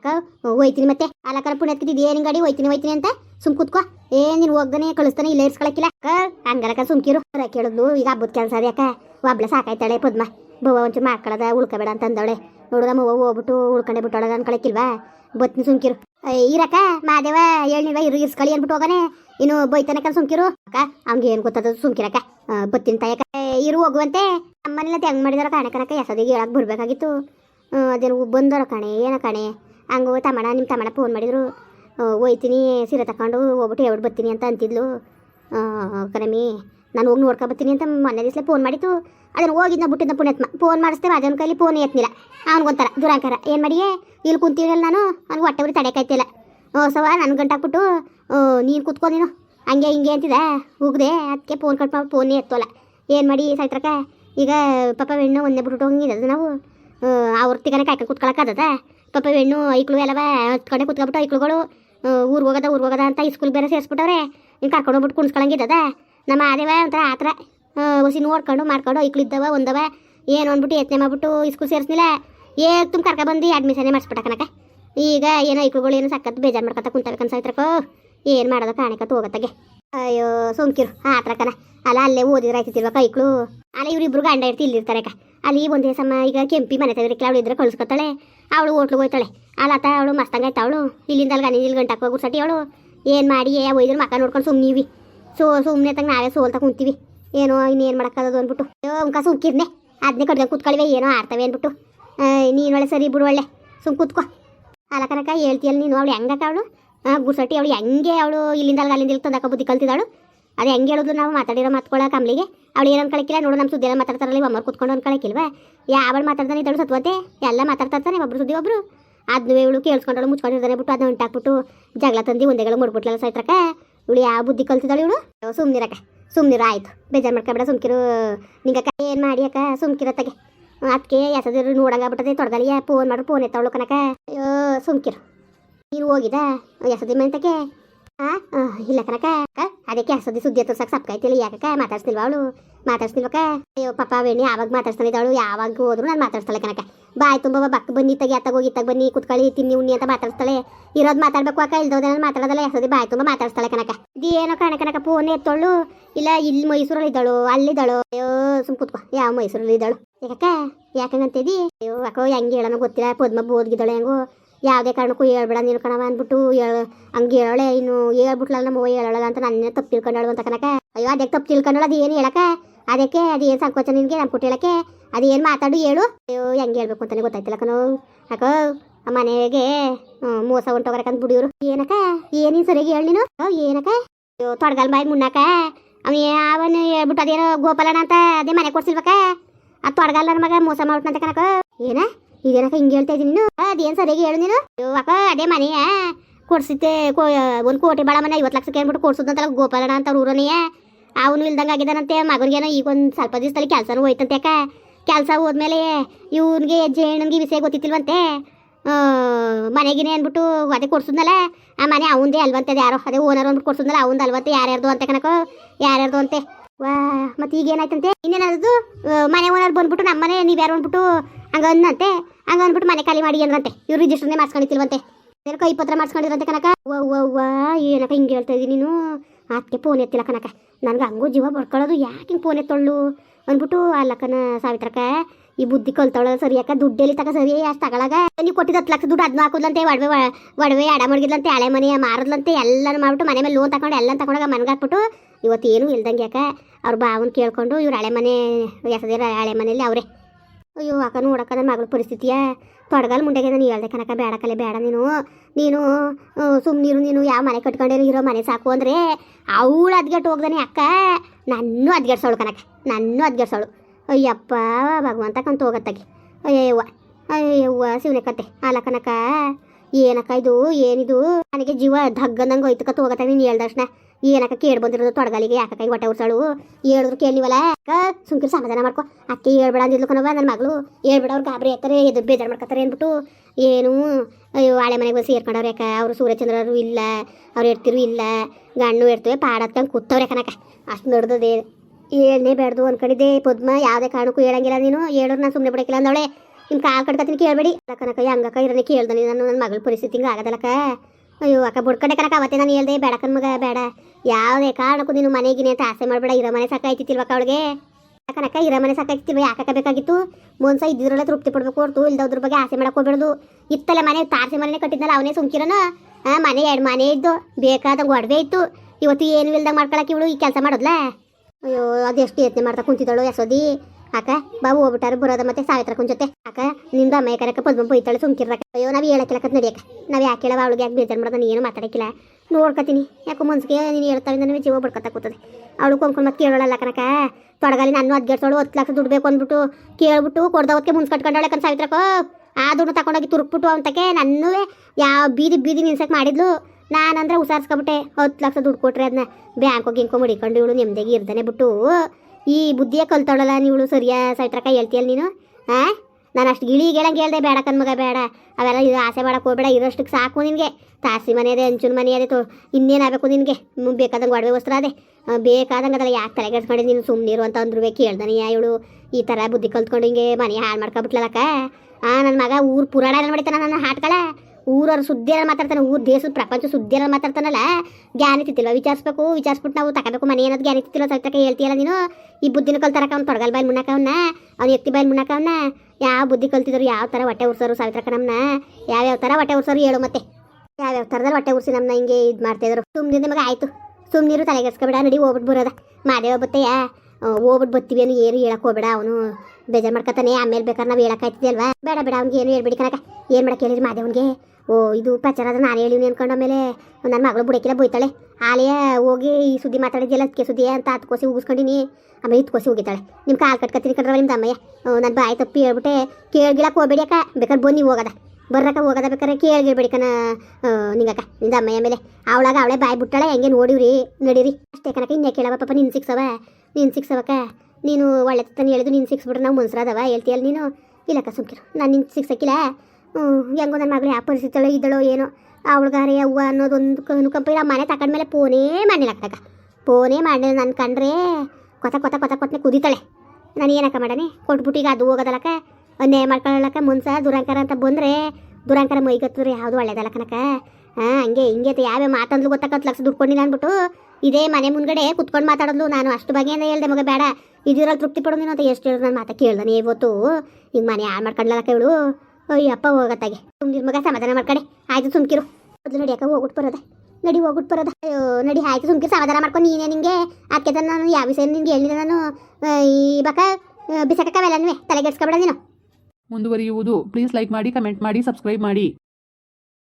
ಅಕ್ಕ ಹೋಯ್ತೀನಿ ಮತ್ತೆ. ಅಲಕರ ಪುಣ್ಯತ್ಕಿದ್ದು ಏನು ಗಾಡಿ ಹೋಯ್ತೀನಿ ಹೋಯ್ತೀನಿ ಅಂತ? ಸುಮ್ ಕುತ್ಕೋ. ಏ, ನೀನು ಹೋಗ್ದಾನೆ, ಕಳಿಸ್ತಾನೆ, ಇಲ್ಲ ಇರ್ಸ್ಕೊಳಕ್ಕಿಲ್ಲ ಅಕ್ಕ ಹಂಗಲಕ ಸುಮ್ಕಿರು ಹೊರ ಕೇಳಿದ್ಲು, ಈಗ ಹಬ್ಬದ ಕೆಲಸ ಅದ ಅಕ್ಕ. ಒಬ್ಳ ಸಾಕಾಯ್ತಾಳೆ, ಪದ್ಮ. ಬವ್ವ ಒಂಚೂರು ಮಾಡ್ಕೊಳ್ಳೋದ ಉಳ್ಕೊಬೇಡ ಅಂತ ಅಂದವಳೆ ನೋಡುದ ಮೂವ ಹೋಗ್ಬಿಟ್ಟು ಉಳ್ಕೊಂಡೆ ಬಿಟ್ಟೊಳಗ ಅನ್ಕೊಳಕ್ಕಿಲ್ವಾ ಬತ್ನಿ ಸುಮ್ಕಿರು ಇರಕ್ಕ, ಮಾದೇವ ಏಳ್ನಿವ ಇರು, ಇರ್ಸ್ಕೊಳ್ಳಿ ಅನ್ಬಿಟ್ಟು ಹೋಗಾನೆ. ಇನ್ನು ಬೈತಾನಕ ಸುಮ್ಕಿರು ಅಕ್ಕ, ಅವ್ಗೆ ಏನು ಗೊತ್ತದ ಸುಮ್ಕಿರಕ್ಕ ಬತ್ತಿನ ತಾಯಕ ಇರು ಹೋಗುವಂತೆ ಅಮ್ಮನೆಲ್ಲ ತೆಂಗ್ ಮಾಡಿದಾರ ಕಾಣೆ ಕಣಕ ಎಸದಿಗೆ ಹೇಳಕ್ ಬರ್ಬೇಕಾಗಿತ್ತು. ಅದೇನು ಬಂದರ ಕಣೆ, ಏನ ಕಣೆ. ಹಂಗು ತಮ್ಮಣ ನಿಮ್ಮ ತಮ್ಮಣ ಫೋನ್ ಮಾಡಿದ್ರು. ಒಯ್ತೀನಿ ಸೀರೆ ತಗೊಂಡು ಹೋಗ್ಬಿಟ್ಟು ಎರಡು ಬರ್ತೀನಿ ಅಂತ ಅಂತಿದ್ಲು. ಕರಮಿ, ನಾನು ಹೋಗಿ ನೋಡ್ಕೊ ಬರ್ತೀನಿ ಅಂತ ಮೊನ್ನೆ ದಿವಸ ಫೋನ್ ಮಾಡಿತ್ತು. ಅದನ್ನು ಹೋಗಿದ್ನ ಬಿಟ್ಟಿದ್ದ ಪುಣ್ಯತ್ಮ. ಫೋನ್ ಮಾಡಿಸ್ದೆ ಅದನ್ನ ಕೈಲಿ ಫೋನ್ ಎತ್ತಿಲ್ಲ. ಅವ್ನಿಗೊಂಥರ, ದುರಾಂಕಾರ. ಏನು ಮಾಡಿಯೇ? ಇಲ್ಲಿ ಕುಂತೀರಲ್ಲ ನಾನು. ನನಗೆ ಹೊಟ್ಟೆ ಬರೀ ಓ, ಸವ ನನ್ನ ಗಂಟಾಕ್ಬಿಟ್ಟು ನೀನು ಕುತ್ಕೊ ನೀನು. ಹಂಗೆ, ಹಿಂಗೆ ಅಂತಿದೆ ಉಗ್ದೆ ಅದಕ್ಕೆ ಫೋನ್ ಕಟ್ ಮಾಡಿ ಫೋನೇ ಎತ್ತೋಲ್ಲ. ಏನು ಮಾಡಿ ಸಾಯ್ತ್ರಕ ಈಗ ಪಾಪ ಹೆಣ್ಣು ಒಂದೇ ಬಿಟ್ಬಿಟ್ಟು ಹಂಗಿದ್ದದು ನಾವು. ಅವ್ರ ತಿಗನೇ ಕಾಯ್ಕೊಂಡು ಕುತ್ಕೊಳಕ್ಕಾಗದ ಪಾಪ ಹೆಣ್ಣು, ಐಕ್ಳು ಎಲ್ಲವ ಕಡೆ ಕುತ್ಕೊಬಿಟ್ಟು ಐಕ್ಳುಗಳು ಊರಿಗೆ ಹೋಗದ ಊರಿಗೆ ಹೋಗದ ಅಂತ ಸ್ಕೂಲ್ ಬೇರೆ ಸೇರಿಸ್ಬಿಟ್ಟವ್ರೆ ಹಿಂಗೆ ಕರ್ಕೊಂಡು ಹೋಗ್ಬಿಟ್ಟು ನಮ್ಮ ಆದೇವ ಒಂಥರ ಆ ಥರ ಹೊಸಿ ನೋಡ್ಕೊಂಡು, ಮಾಡ್ಕೊಂಡು ಐಕ್ಳು ಇದ್ದವ, ಒಂದವ, ಏನು ಅಂದ್ಬಿಟ್ಟು ಯತ್ನೆ ಮಾಡ್ಬಿಟ್ಟು ಸ್ಕೂಲ್ ಸೇರಿಸ್ನಿಲ್ಲ. ಏ ತುಂಬ ಕರ್ಕೊಬಂದು ಅಡ್ಮಿಷನೇ ಮಾಡಿಸ್ಬಿಟ್ಟ ಕನಕ ಈಗ ಏನೋ ಐಕ್ಳುಗಳು ಏನೋ ಸಕ್ಕತ್ ಬೇಜಾರು ಮಾಡ್ಕೊತ ಕುಂತವೆ ಕನ್ಸಾಯ್ತ್ರಕೋ ಏನು ಮಾಡೋದ ಕಾಣಕತ್ತು ಹೋಗತ್ತಾಗೆ ಅಯ್ಯೋ ಸೋಂಕಿರು ಆ ಥರ ಕನ ಅಲ್ಲ, ಅಲ್ಲೇ ಓದಿದ್ರೆ ಆಯ್ತಿರ್ಬೇಕು ಐಕ್ಳು? ಅಲ್ಲ, ಇವ್ರಿಬ್ರು ಗಂಡ ಇರ್ತಿ ಇಲ್ಲಿರ್ತಾರೆ ಅಕ್ಕ. ಅಲ್ಲಿ ಒಂದೇ ಸಮ ಈಗ ಕೆಂಪಿ ಮನೆ ತೆಗೆದಿಕ್ಕೆ ಅವಳು ಇದ್ರೆ ಕಳ್ಸ್ಕೊತಾಳೆ. ಅವಳು ಹೋಟ್ಲಿಗೆ ಹೋಯ್ತಾಳೆ ಅಲ್ಲ ಆತ ಅವಳು ಮಸ್ತಂಗಾಯ್ತ ಅವಳು? ಇಲ್ಲಿಂದ ಅಲ್ಲಿ ಗಣಿ ಇಲ್ಲಿ ಗಂಟಕ್ಕೆ ಹೋಗಿ ಸಟಿ ಅವಳು? ಏನು ಮಾಡಿ ಒಯ್ದ್ರೆ ಮಕ್ಕ ನೋಡ್ಕೊಂಡು ಸುಮ್ಮನಿವಿ ಸೊ ಸುಮ್ಮನೆ ತಂಗ ನಾವೇ ಸೋಲ್ತಾ ಕುಂತೀವಿ. ಏನೋ ಇನ್ನೇನು ಮಾಡೋಕ್ಕಾಗದು ಅಂದ್ಬಿಟ್ಟು. ಉಂಕ ಸುಮ್ಕಿರ್ನೆ ಅದನ್ನೇ ಕಡ್ಕೊಂಡು ಕೂತ್ಕೊಳ್ವೆ ಏನೋ ಆಡ್ತವೆ ಅಂದ್ಬಿಟ್ಟು. ನೀನು ಒಳ್ಳೆ ಸರಿ ಬಿಡು ಒಳ್ಳೆ. ಸುಮ್ ಕೂತ್ಕೋ. ಅಲ್ಲ ಕನಕ, ಹೇಳ್ತೀಯಲ್ಲ ನೀನು? ಅವಳು ಹೆಂಗಕ್ಕ ಅವಳು? ಗುರ್ಸಟ್ಟಿ ಅವಳು ಹೆಂಗೆ ಅವಳು? ಇಲ್ಲಿಂದ ಅಲ್ಲಿ ಅಲ್ಲಿಂದ ಇಲ್ಲಿ ತಂದಕ ಬುದ್ಧಿ ಕಲ್ತಿದ್ದಾಳು? ಅದು ಹೆಂಗೆ ಹೇಳಿದ್ಲು ನಾವು ಮಾತಾಡಿರೋ ಮಾತ್ಕೊಳ ಕಮ್ಲಿಗೆ ಅವಳು ಏನು ಕಳಕಿಲ್ಲ ನೋಡು ನಮ್ಮ ಸುದ್ದಿ ಎಲ್ಲ ಮಾತಾಡ್ತಾರಲ್ಲ ಒಮ್ಮರು ಕುತ್ಕೊಂಡು ಅನ್ಕೊಳಕ್ಕಿಲ್ವಾ ಯಾವಳು ಮಾತಾಡ್ತಾನೆ ಇದ್ದಾಳು ಸತ್ವತೆ. ಎಲ್ಲ ಮಾತಾಡ್ತಾನೆ ಒಬ್ರು ಸುದ್ದಿ ಒಬ್ರು. ಅದನ್ನ ಇವಳು ಕೇಳಿಸ್ಕೊಂಡಳು ಮುಚ್ಕೊಂಡಿರ್ತಾನೆ ಬಿಟ್ಟು ಅದನ್ನ ಉಂಟಾಕ್ಬಿಟ್ಟು ಜಗಳ ತಂದು ಒಂದೆಗಳು ಮುಡ್ಬಿಟ್ಲಲ್ಲ ಸೈತ್ರಕ್ಕ. ಇವಳು ಯಾವ ಬುದ್ಧಿ ಕಲ್ತಿದ್ದಾಳು ಇವಳು? ಸುಮ್ನಿರಕ್ಕ, ಸುಮ್ನಿರು, ಆಯಿತು. ಬೇಜಾರು ಮಾಡ್ಕೊಬೇಡ ಸುಮ್ಕಿರು. ನಿಂಗಕ್ಕ ಏನು ಮಾಡಿ ಅಕ್ಕ? ಸುಮ್ಕಿರತ್ತಗೆ ಅದಕ್ಕೆ ಎಸದಿರು ನೋಡಂಗಾಗ್ಬಿಟ್ಟದೆ ತೊಡಗಲಿಯ ಫೋನ್ ಮಾಡ್ರು ಫೋನ್ ಎತ್ತವಳು ಕನಕ ಅಯ್ಯೋ, ಸುಮ್ಕಿರು. ನೀನು ಹೋಗಿದ ಎಸದಿ ಮನೆ ಆ? ಹಾಂ ಇಲ್ಲ ಕನಕ ಅದಕ್ಕೆ ಸುದ್ದಿ ಸುದ್ದಿ ತೋರ್ಸಕ್ಕೆ ಸಪ್ಕಾಯ್ತಿಲ್ಲ ಯಾಕಕ್ಕ? ಮಾತಾಡ್ಸ್ತಿಲ್ವ ಅವಳು? ಮಾತಾಡ್ಸ್ತಿಲ್ವಕ್ಕ ಅಯ್ಯೋ, ಪಾಪ ವೇಣಿ ಯಾವಾಗ ಮಾತಾಡ್ಸ್ತಾನಿದ್ದಾಳು ಯಾವಾಗ ಹೋದ್ರು ನಾನು ಮಾತಾಡ್ಸ್ತಾಳೆ ಕನಕ ಬಾಯ್ ತುಂಬ ಬಕ್ ಬನ್ನಿ, ತಗಿ, ಅತ್ತಾಗ ಹೋಗಿ, ಇತ್ತಾಗ ಬನ್ನಿ, ಕುತ್ಕೊಳ್ಳಿ, ತಿನ್ನಿ, ಉಣ್ಣಿ ಅಂತ ಮಾತಾಡ್ಸ್ತಾಳೆ. ಇರೋದು ಮಾತಾಡ್ಬೇಕು ಅಕ್ಕ ಇಲ್ದೋದ ಮಾತಾಡೋದಲ್ಲ ಎಸದಿ ಬಾಯ್ ತುಂಬ ಮಾತಾಡ್ಸ್ತಾಳೆ ಕನಕ ಏನೋ ಕಣ ಕನಕ ಫೋನ್ ಎತ್ತೋಳು. ಇಲ್ಲ, ಇಲ್ಲಿ ಮೈಸೂರಲ್ಲಿ ಇದ್ದಾಳು, ಅಲ್ಲಿದ್ದಾಳು. ಅಯ್ಯೋ ಸುಮ್ ಕುತ್ಕೋ. ಯಾವ ಮೈಸೂರಲ್ಲಿ ಇದ್ದಾಳು? ಯಾಕಕ್ಕ ಯಾಕಂಗಂತಿದಿ ಅಯ್ಯೋ ಅಕ್ಕೋ ಹೆಂಗೆ ಹೇಳೋಣ ಗೊತ್ತಿಲ್ಲ. ಪದ್ಮ ಬೋದ್ಗಿದ್ದಾಳೆ ಹೆಂಗೋ. ಯಾವುದೇ ಕಾರಣಕ್ಕೂ ಹೇಳ್ಬೇಡ. ನೀನು ಕಣವ ಅಂದ್ಬಿಟ್ಟು ಹಂಗೆ ಹೇಳೋಳೆ. ಇನ್ನು ಹೇಳ್ಬಿಟ್ಲಲ್ಲ ನಮ್ಮ ಹೇಳಲ್ಲ ಅಂತ ನನ್ನೇ ತಪ್ಪು ತಿಳ್ಕೊಂಡಳು ಅಂತ ಕನಕ ಅಯ್ಯೋ ಅದಕ್ಕೆ ತಪ್ಪು ತಿಳ್ಕೊಂಡಳು ಅದು ಏನು ಹೇಳಕ ಅದಕ್ಕೆ ಅದು ಏನು ಸಂಕೋಚ ನಿನಗೆ? ನಾನು ಕೊಟ್ಟು ಹೇಳಕ್ಕೆ? ಅದು ಏನು ಮಾತಾಡು, ಹೇಳು. ಅಯ್ಯೋ, ಹೆಂಗೆ ಹೇಳ್ಬೇಕು ಅಂತಲೇ ಗೊತ್ತಾಯ್ತಿಲ್ಲ ಕಣೋ. ಯಾಕೋ ಮನೆಗೆ ಮೋಸ ಹೊಂಟೋಗ್ರಕಂತ ಬಿಡಿಯೋರು. ಏನಕ್ಕ? ಏನೇನು ಸರಿಯಾಗಿ ಹೇಳಿ ನೀನು? ಏನಕ್ಕ? ಅಯ್ಯೋ, ತೊಡಗಲ್ ಬಾಯಿ ಮುನ್ನಾಕ ಅವ ಅವನು ಹೇಳ್ಬಿಟ್ಟು ಅದೇನೋ ಗೋಪಾಲನ ಅಂತ ಅದೇ ಮನೆ ಕೊಡ್ಸಿಲ್ಬೇಕ ಆ ತೊಡಗಲ್ಲ ನನ್ನ ಮಗ ಮೋಸ ಮಾಡ್ಬಿಟ್ಟಂತ ಕನಕ ಏನ? ಇದೇನಕ್ಕ ಹಿಂಗೆ ಹೇಳ್ತಾ ಇದ್ದೀನಿ ನೀನು? ಅದೇನು ಸರಿಯಾಗಿ ಹೇಳು ನೀನು? ಅಕ್ಕ, ಅದೇ ಮನೆಯ ಕೊಡ್ಸಿದ್ದೆ ಒಂದು ಕೋಟಿ ಬಾಳ ಮನೆ, ಐವತ್ತು ಲಕ್ಷಕ್ಕೆ ಅಂದ್ಬಿಟ್ಟು ಕೊಡ್ಸುದಂತಲ್ಲ ಗೋಪಾಲನ ಅಂತ ಊರನೇ ಅವನು ಇಲ್ದಂಗೆ ಆಗಿದ್ದಾನಂತೆ ಮಗನಿಗೇನೋ ಈಗ ಒಂದು ಸ್ವಲ್ಪ ದಿವಸದಲ್ಲಿ ಕೆಲಸನೂ ಹೋಯ್ತಂತೆ, ಅಕ್ಕ. ಕೆಲಸ ಹೋದ್ಮೇಲೆ ಇವನಿಗೆ ಜೇಣನ್ಗೆ ವಿಷಯ ಗೊತ್ತಿತ್ತಿಲ್ವಂತೆ. ಮನೆಗಿನೇ ಅಂದ್ಬಿಟ್ಟು ಅದೇ ಕೊಡ್ಸಿದ್ನಲ್ಲ, ಆ ಮನೆ ಅವಂದೇ ಅಲ್ವಂತೆ, ಅದು ಯಾರೋ, ಅದೇ ಓನರ್ ಅಂದ್ಬಿಟ್ಟು ಕೊಡ್ಸಿದ್ನಲ್ಲ, ಅವಂದು ಅಲ್ವಂತೆ, ಯಾರ್ಯಾರ್ದು ಅಂತ ಕಣಕೋ ಯಾರ್ಯಾರ್ದು ಅಂತೆ. ವಾ, ಮತ್ತೆ ಈಗ ಏನಾಯ್ತಂತೆ ಇನ್ನೇನದು ಮನೆ ಓನರ್ ಬಂದ್ಬಿಟ್ಟು ನಮ್ಮ ಮನೆ ನೀವು ಯಾರು ಅಂದ್ಬಿಟ್ಟು ಹಂಗ ಅಂದಂತೆ ಹಂಗ ಅಂದ್ಬಿಟ್ಟು ಮನೆ ಖಾಲಿ ಮಾಡಿ ಅಂದ್ರಂತೆ ಇವ್ರು ರಿಜಿಸ್ಟರ್ನೇ ಮಾಡ್ಸ್ಕೊಂಡಿತ್ತಿಲ್ವಂತೆ ಏನಕ್ಕ ಇಪ್ಪತ್ತರ ಪತ್ರ ಮಾಡಿಸ್ಕೊಂಡಿರಂತೆ ಕನಕ ಓ ಏನಕ್ಕ ಹಿಂಗೆ ಹೇಳ್ತಾ ಇದ್ದೀನಿ ನೀನು? ಅದಕ್ಕೆ ಫೋನ್ ಎತ್ತಿಲ್ಲ ಕನಕ ನನ್ಗೆ ಹಂಗೂ ಜೀವ ಬಡ್ಕೊಳ್ಳೋದು ಯಾಕೆ ಹಿಂಗೆ ಫೋನ್ ಎತ್ತೊಳ್ಳು? ಅಂದ್ಬಿಟ್ಟು ಅಲ್ಲ ಕನ ಸಾವಿತ್ರಕ್ಕ, ಈ ಬುದ್ಧಿ ಕಲ್ತೊಳ ಸರಿ ಯಾಕ ದುಡ್ಡು ಎಲ್ಲಿ ತಗ ಸರಿ? ಅಷ್ಟು ತಗೊಳಗ. ನೀವು ಕೊಟ್ಟಿದ್ದು ಹತ್ತು ಲಕ್ಷ ದುಡ್ಡು ಅದನ್ನ ಹಾಕೋದಂತೆ ಒಡವೆ ಒಡವೆ ಅಡ ಮಡಗಿದ್ಲಂತೆ, ಹಳೆ ಮನೆ ಮಾರದ್ಲಂತೆ, ಎಲ್ಲನೂ ಮಾಡ್ಬಿಟ್ಟು ಮನೆ ಮೇಲೆ ಲೋನ್ ತಗೊಂಡು ಎಲ್ಲ ತಗೊಂಡಾಗ ಮನ್ಗೆ ಹಾಕ್ಬಿಟ್ಟು ಇವತ್ತೇನು ಇಲ್ದಂಗೆ ಯಾಕೆ ಅವ್ರ ಬಾವನ್ ಕೇಳ್ಕೊಂಡು ಇವ್ರು ಹಳೆ ಮನೆ ಎಸದಿರ ಹಳೆ ಮನೆಯಲ್ಲಿ ಅವರೇ. ಅಯ್ಯೋ, ಅಕ್ಕ ನೋಡಕ್ಕ ಮಗಳ ಪರಿಸ್ಥಿತಿಯ. ತೊಡಗಲ್ ಮುಂಡೆಗೆ ನಾನು ಹೇಳ್ದೆ ಕನಕ, ಬೇಡ ಕಲೆ, ಬೇಡ ನೀನು. ನೀನು ಸುಮ್ಮನಿರು ನೀನು ಯಾವ ಮನೆ ಕಟ್ಕೊಂಡೇನು ಇರೋ ಮನೆ ಸಾಕು ಅಂದರೆ ಅವಳು ಅದ್ಗೆಟ್ಟು ಹೋಗ್ದಾನೆ ಅಕ್ಕ. ನನ್ನೂ ಅದ್ಗೆಡ್ಸೋಳು ಕನಕ, ನನ್ನೂ ಅದ್ಗೆಡ್ಸೋಳು. ಅಯ್ಯಪ್ಪ, ಭಗವಂತ ಕಂತ ಹೋಗತ್ತಾಗಿ. ಅಯ್ಯವ್ವ ಅಯ್ಯವ್ವ ಶಿವನೆ ಕತೆ. ಅಲ್ಲ ಕನಕ. ಏನಕ್ಕ ಇದು? ಏನಿದು? ನನಗೆ ಜೀವ ಧಗ್ಗಂದಂಗೆ ಹೋಯ್ತು ಕತ್ ಹೋಗತ್ತ ನೀನು ಹೇಳ್ದಕ್ಷಣ ಏನಕ್ಕ ಕೇಳಿ ಬಂದಿರೋದು ತೊಡಗಲಿಗೆ? ಯಾಕಕ್ಕ ಹೊಟ್ಟೆ ಉರ್ಸಳು? ಹೇಳಿದ್ರು ಕೇಳಿವಲ್ಲ ಅಕ್ಕ, ಸುಮ್ಕಿರು ಸಮಾಧಾನ ಮಾಡ್ಕೊ. ಅಕ್ಕಿ ಹೇಳ್ಬೇಡ ಅಂದಿದ್ಲು ಕಣವ ನನ್ನ ಮಗಳು. ಹೇಳ್ಬೇಡ ಅವ್ರು ಗಾಬರಿ ಆಯ್ತಾರೆ ಎದು ಬೇಜಾರು ಮಾಡ್ಕತ್ತಾರೆ ಅಂದ್ಬಿಟ್ಟು ಏನು, ಅಯ್ಯೋ, ಹಳೆ ಮನೆಗೆ ಬಂದು ಸೇರ್ಕೊಂಡವ್ರೆ ಯಾಕ? ಅವರು ಸೂರ್ಯಚಂದ್ರರು ಇಲ್ಲ, ಅವ್ರು ಇರ್ತಿರು ಇಲ್ಲ ಗಣ್ಣು ಇರ್ತವೆ ಪಾಡತ್ತಂಗೆ ಕೂತವ್ರೆ ಕನಕ ಅಷ್ಟು ನಡ್ದದೆ. ಹೇಳ್ನೇ ಬೇಡ್ದು ಅನ್ಕೊಂಡಿದ್ದೆ. ಪದ್ಮ ಯಾವುದೇ ಕಾರಣಕ್ಕೂ ಹೇಳಂಗಿಲ್ಲ ನೀನು. ಹೇಳೋರು ನಾನು ಸುಮ್ಮನೆ ಬಿಡಕ್ಕಿಲ್ಲ ಅಂದವಳೆ. ನಿಮ್ಮ ಕಾಲು ಕಟ್ಕತೀನಿ ಕೇಳಬೇಡಿ. ಅಕ್ಕನಕ ಹೆಂಗಕ್ಕ ಇರನೇ ಕೇಳ್ದನಿ ನಾನು. ನನ್ನ ಮಗಳ ಪರಿಸ್ಥಿತಿ ಹಿಂಗೆ ಆಗದಲಕ ಅಯ್ಯೋ, ಅಕ್ಕ ಬುಡ್ಕಡೆ ಕನಕ ಅವತ್ತೇ ನಾನು ಹೇಳ್ದೆ, ಬೇಡ ಕಣ್ ಮಗ, ಬೇಡ. ಯಾವುದೇ ಕಾರಣಕ್ಕೂ ನೀನು ಮನೆಗಿನೇ ಅಂತ ಆಸೆ ಮಾಡಬೇಡ. ಇರೋ ಮನೆ ಸಾಕಾಯ್ತಿತ್ತಿಲ್ವಕ್ಕ ಅವಳಿಗೆ? ಕನಕ, ಇರೋ ಮನೆ ಸಾಕಾಯ್ತಿಲ್ವ ಯಾಕಕ್ಕ ಬೇಕಾಗಿತ್ತು? ಮೊನ್ಸ ಇದ್ದಿದ್ರಲ್ಲ ತೃಪ್ತಿ ಪಡ್ಬೇಕು ಹೊರ್ತು ಇಲ್ದವ್ರ ಬಗ್ಗೆ ಆಸೆ ಮಾಡಕ್ಕೆ ಹೋಗ್ಬೇಡ್ದು. ಇತ್ತಲ್ಲ ಮನೆ, ತಾರಸಿ ಮನೆ ಕಟ್ಟಿದ್ನಲ್ಲ ಅವನೇ ಆ, ಮನೆ ಎರಡು ಮನೆ ಇದ್ದು ಬೇಕಾದಂಗೆ ಒಡವೆ ಇತ್ತು. ಇವತ್ತು ಏನು ಇಲ್ದಂಗೆ ಮಾಡ್ಕೊಳಕ್ಕೆ ಇವಳು ಈ ಕೆಲಸ ಮಾಡೋದ್ಲ? ಅಯ್ಯೋ, ಅದೆಷ್ಟು ಯತ್ನೆ ಮಾಡ್ತಾ ಕುಂತಿದ್ದಳು ಯಸೋದಿ ಅಕ್ಕ, ಬಾಬು ಹೋಗ್ಬಿಟ್ಟಾರ, ಬರೋದ ಮತ್ತೆ ಸಾವಿತ್ರ ಕುಂಜತೆ ಜೊತೆ. ಅಕ್ಕ ನಿಂದ ಅಮ್ಮ ಕರಕ ಪದ್ಮ ಬೈತಾಳೆ ಸುಮ್ಕಿರ್ರಕ್ಕ ಅಯ್ಯೋ, ನಾವು ಹೇಳಕ್ಕಿಲ್ಲಕತ್ ನಡಿಯಕ್ಕ ನಾವು ಯಾಕೆ ಹೇಳವ? ಅವಳಿಗೆ ಯಾಕೆ ಬೇಜಾರು ಮಾಡೋದ? ನೀನು ಮಾತಾಡಕ್ಕಿಲ್ಲ. ನೋಡ್ಕತೀನಿ. ಯಾಕೋ ಮನ್ಸಿಗೆ ನೀನು ಹೇಳ್ತಾವೆ ನನಗೆ ಜೀವ ಬಡ್ಕೊತಾ ಕೂತದೆ. ಅವಳು ಕೊಂಕೊಂಡು ಮತ್ತೆ ಕೇಳೋಳಲ್ಲ ಕನಕ ತೊಡಗಲಿ ನಾನು ಅದ್ಗೆಡ್ಸೋಳು ಹತ್ತು ಲಕ್ಷ ದುಡ್ಡು ಬೇಕು ಅಂದ್ಬಿಟ್ಟು ಕೇಳ್ಬಿಟ್ಟು ಕೊಡ್ದ ಹೊತ್ತಿಗೆ ಮುನ್ಸ್ ಕಟ್ಕೊಂಡವಳೆ ಕನ್ ಸಾವಿತ್ರಕ್ಕ. ಆ ದುಡ್ಡು ತಗೊಂಡೋಗಿ ತುರುಕ್ಬಿಟ್ಟು ಅಂತಕ್ಕೆ ನನ್ನ ಯಾವ ಬೀದಿ ಬೀದಿ ನಿಲ್ಸಕ್ಕೆ ಮಾಡಿದ್ಲು. ನಾನಂದ್ರೆ ಉಸಾರಿಸ್ಕೊಬಿಟ್ಟೆ ಹತ್ತು ಲಕ್ಷ ದುಡ್ಡು ಕೊಟ್ರೆ ಅದನ್ನ ಬ್ಯಾಂಕೋ ಗಿಂಕೋ ಮಡಿಕೊಂಡು ಇವಳು ನೆಮ್ಮದಿಗೆ ಇರ್ದಾನೆ ಬಿಟ್ಟು. ಈ ಬುದ್ಧಿಯ ಕಲ್ತಾಳಲ್ಲ ನೀವಳು ಸರಿಯಾ ಸೈಟ್ರಕ್ಕ ಹೇಳ್ತೀಯಲ್ಲ ನೀನು? ಆ? ನಾನು ಅಷ್ಟು ಗಿಳಿ ಗೆಳಂಗೆ ಹೇಳ್ದೆ ಬೇಡ ಕನ್ಮಗ ಬೇಡ. ಅವೆಲ್ಲ ಇದು ಆಸೆ ಮಾಡಕ್ಕೆ ಹೋಗ್ಬೇಡ ಇರೋಷ್ಟಕ್ಕೆ ಸಾಕು ನಿನಗೆ. ತಾಸಿ ಮನೆ ಅದೇ ಹಂಚಿನ ಮನೆ ಅದೇ ತೋ. ಇನ್ನೇನಾಗಬೇಕು ನಿನಗೆ? ಬೇಕಾದಂಗೆ ಒಡವೆ ವಸ್ತ್ರ ಅದೇ. ಬೇಕಾದಂಗೆ ಅದೆಲ್ಲ ಯಾಕೆ ತಲೆಗೆಡ್ಸ್ಕೊಂಡು ನೀನು ಸುಮ್ಮನಿರು ಅಂತ ಅಂದ್ರು ಕೇಳ್ದಾನೆ ಇವಳು. ಈ ಥರ ಬುದ್ಧಿ ಕಲ್ತ್ಕೊಂಡು ಹಿಂಗೆ ಮನೆ ಹಾಳು ಮಾಡ್ಕೊಬಿಟ್ಲಕ್ಕ ಆ ನನ್ನ ಮಗ ಊರು ಪುರಾಣ ಎಲ್ಲ ಮಾಡಿತಾನ ನನ್ನ ಹಾಟ್ಕಳ. ಊರವ್ರ ಸುದ್ದಿ ಎಲ್ಲ ಮಾತಾಡ್ತಾನೆ, ಊರು ದೇಶದ ಪ್ರಪಂಚ ಸುದ್ದಿ ಎಲ್ಲ ಮಾತಾಡ್ತಾನಲ್ಲ? ಜ್ಞಾನ ತಿತ್ತಿಲ್ವ ವಿಚಾರಿಸ್ಬೇಕು ವಿಚಾರಿಸ್ಬಿಟ್ಟು ನಾವು ತಗೋಬೇಕು ಮನೆ ಅನ್ನೋದು ಜ್ಞಾನ ತಿತ್ತಿಲ್ಲ ಸತ್ಯಕ್ಕೆ ಹೇಳ್ತೀಯಲ್ಲ ನೀನು? ಈ ಬುದ್ಧಿನ ಕಲ್ತಾರಕ ಅವ್ನು ತೊಡಗಲ್ ಬಾಯಿ ಮುನ್ನಕವನ್ನ ಅವ್ನು ಎತ್ತಿ ಬಾಯಿ ಮುನ್ನಕವನ್ನ ಯಾವ ಬುದ್ಧಿ ಕಲ್ತಿದ್ರು, ಯಾವ ಥರ ಹೊಟ್ಟೆ ಉರ್ಸೋರು ಸಾವಿತ್ರಕ್ಕ ನಮ್ಮನ್ನ ಯಾವ್ಯಾವ ಥರ ಹೊಟ್ಟೆ ಉರ್ಸೋರು ಹೇಳು ಮತ್ತೆ. ಯಾವ್ಯಾವ ಥರದಲ್ಲಿ ಹೊಟ್ಟೆ ಉರ್ಸಿ ನಮ್ಮನ್ನ ಹಿಂಗೆ ಇದು ಮಾಡ್ತಿದ್ರು. ಸುಮ್ಮನೆ ನಿಮಗೆ ಆಯಿತು. ಸುಮ್ಮನಿರು ತಲೆಗೆಸ್ಕೊಬೇಡ ನಡಿ ಹೋಗ್ಬಿಟ್ಟು ಬರೋದ. ಮಾದೇವ ಬತ್ತೆಯಾ ಹೋಗ್ಬಿಟ್ಟು ಬತ್ತೀವಿ ಏನು ಹೇಳಕ್ಕೆ ಹೋಗ್ಬೇಡ ಅವನು. ಬೇಜಾರು ಮಾಡ್ಕೊತಾನೆ ಆಮೇಲೆ ಬೇಕಾದ್ರೆ ನಾವು ಹೇಳಕ್ಕಾಯ್ತಿದ್ದೆ ಅಲ್ವಾ ಬೇಡ ಬೇಡ, ಅವ್ನಿಗೆ ಏನು ಹೇಳ್ಬಿಡಿ ಕನಕ ಏನು ಮಾಡಕ್ಕೆ ಹೇಳಿರಿ ಮಾದೇವನಿಗೆ ಓ, ಇದು ಪ್ರಚಾರ ಅದ ನಾನು ಹೇಳಿವ್ನಿ ಅನ್ಕೊಂಡು ಆಮೇಲೆ ನನ್ನ ಮಗಳು ಬುಡಕಿಲ್ಲ ಬೋಯ್ತಾಳೆ. ಆಲೆಯ ಹೋಗಿ ಈ ಸುದ್ದಿ ಮಾತಾಡಿದ್ಯಲ್ಲ ಅದಕ್ಕೆ ಸುದ್ದಿ ಅಂತ ಹತ್ಕೋಸಿ ಉಗಿಸ್ಕೊಂಡಿನಿ. ಆಮೇಲೆ ಇತ್ಕೋಸಿ ಹೋಗಿದ್ದಾಳೆ ನಿಮ್ಮ ಕಾಲು ಕಟ್ಕತ್ತೀನಿ ಕಣ್ರವ ನಿಮ್ಮ ಅಮ್ಮಯ್ಯ. ನನ್ನ ಬಾಯಿ ತಪ್ಪಿ ಹೇಳ್ಬಿಟ್ಟೆ. ಕೇಳ್ಗಿಳಕ್ಕೆ ಹೋಗ್ಬೇಡಿ ಅಕ್ಕ. ಬೇಕಾದ್ರೆ ಬನ್ನಿ ಹೋಗದ. ಬರ್ರಕ್ಕ ಹೋಗದ ಬೇಕಾದ್ರೆ ಕೇಳ್ಗಿಳ್ಬೇಡಿ ಕಣ ನಿಂಗಕ್ಕ ನಿಂದ ಅಮ್ಮಯ್ಯ ಮೇಲೆ. ಅವಳಾಗ ಅವಳೇ ಬಾಯಿ ಬಿಟ್ಟಾಳೆ. ಹೆಂಗೆ ನೋಡಿವ್ರಿ, ನಡೀರಿ. ಅಷ್ಟೇ ಕನಕ ಇನ್ನೇ ಕೇಳವ ಪಾಪ ನಿನ್ನ ಸಿಕ್ಸವ ನಿನ್ ಸಿಕ್ಸವಕ್ಕ ನೀನು ಒಳ್ಳೆ ತಾನೆ ಹೇಳಿದು ನೀನು ಸಿಕ್ಸ್ಬಿಟ್ರೆ ನಾವು ಮುನ್ಸ್ರಾದವ ಹೇಳ್ತೀಯಲ್ಲ ನೀನು? ಇಲ್ಲಕ್ಕ ಸುಮ್ಕಿರು, ನಾನು ನಿನ್ನ ಸಿಕ್ಸಕ್ಕಿಲ್ಲ. ಹೆಂಗೋ ನನ್ನ ಮಗಳು ಯಾವ ಪರಿಸ್ಥಿತಿ ಇದ್ದಳೋ ಏನೋ, ಅವಳಗಾರೆ ಅವ್ವ ಅನ್ನೋದೊಂದು ಅನುಕಂಪ ಇಲ್ಲ ಮನೆ ತಗೊಂಡ್ಮೇಲೆ ಫೋನೇ ಮಾಡಿಲ್ಲ ಅಕ್ಕ ಫೋನೇ ಮಾಡಿಲ್ಲ ನನ್ನ ಕಂಡ್ರೆ ಕೊತ ಕೊತ ಕೊತ ಕೊತ್ತನೆ ಕುದಿತಾಳೆ. ನಾನು ಏನಕ್ಕ ಮಾಡನೆ ಕೊಟ್ಬಿಟ್ಟು ಈಗ ಅದು ಹೋಗೋದಲ್ಲಕ್ಕ ಅನ್ಯಾಯ ಮಾಡ್ಕೊಳ್ಳಕ್ಕ ಮುನ್ಸ ದುರಂಕಾರ ಅಂತ ಬಂದರೆ ದುರಂಕಾರ ಮೈಗತ್ತವ್ರೆ ಯಾವುದು ಒಳ್ಳೇದಲ್ಲ ಕನಕ ಹಾಂ, ಹಂಗೆ, ಹಿಂಗೆ ಯಾವ್ಯಾವ ಮಾತಂದ್ಲು ಗೊತ್ತಾಕತ್ತು ಲಕ್ಷ ದುಡ್ಕೊಂಡಿಲ್ಲ ಅಂದ್ಬಿಟ್ಟು ಇದೇ ಮನೆ ಮುಂದ್ಗಡೆ ಕುತ್ಕೊಂಡು ಮಾತಾಡೋದು ನಾನು. ಅಷ್ಟು ಬಗೆಯಿಂದ ಹೇಳ್ದೆ ಮಗ, ಬೇಡ. ಇದಿರಲ್ಲಿ ತೃಪ್ತಿ ಪಡೋ ಅಂತ ಎಷ್ಟು ನಾನು ಮಾತಾ ಕೇಳ್ದೆ ನೀ ಇವತ್ತು ಈಗ ಮನೆ ಹಾಳು ಮಾಡ್ಕೊಂಡ್ಲಕ್ಕ ಇವಳು. ಅಯ್ಯಪ್ಪ, ಹೋಗತ್ತಾಗೆ. ಸುಮ್ನಿರ್ ಮಗ, ಸಮಾಧಾನ ಮಾಡ್ಕಡೆ. ಆಯ್ತು, ಸುಮ್ಕಿರು. ಮೊದಲು ಯಾಕೆ ಹೋಗ್ಬಿಟ್ಟು ಬರೋದ. ನಡಿ ಹೋಗ್ಬಿಟ್ಟು ಬರೋದ. ಅಯ್ಯೋ, ನಡಿ, ಆಯ್ತು, ಸುಮ್ಕಿರು. ಸಮಾಧಾನ ಮಾಡ್ಕೊಂಡು ನೀನೇ ನಿಂಗೆ. ಅದಕ್ಕೆ ನಾನು ಯಾವ ವಿಷಯ ನಿಂಗೆ ಹೇಳಿದೆ ನಾನು. ಈ ಬಕ ಬಿಸಕಕ್ಕವೆಲ್ಲನೂ ತಲೆಗೆಡ್ಸ್ಕೊಬೇಡ ನೀನು. ಮುಂದುವರಿಯುವುದು. ಪ್ಲೀಸ್ ಲೈಕ್ ಮಾಡಿ ಕಮೆಂಟ್ ಮಾಡಿ ಸಬ್ಸ್ಕ್ರೈಬ್ ಮಾಡಿ.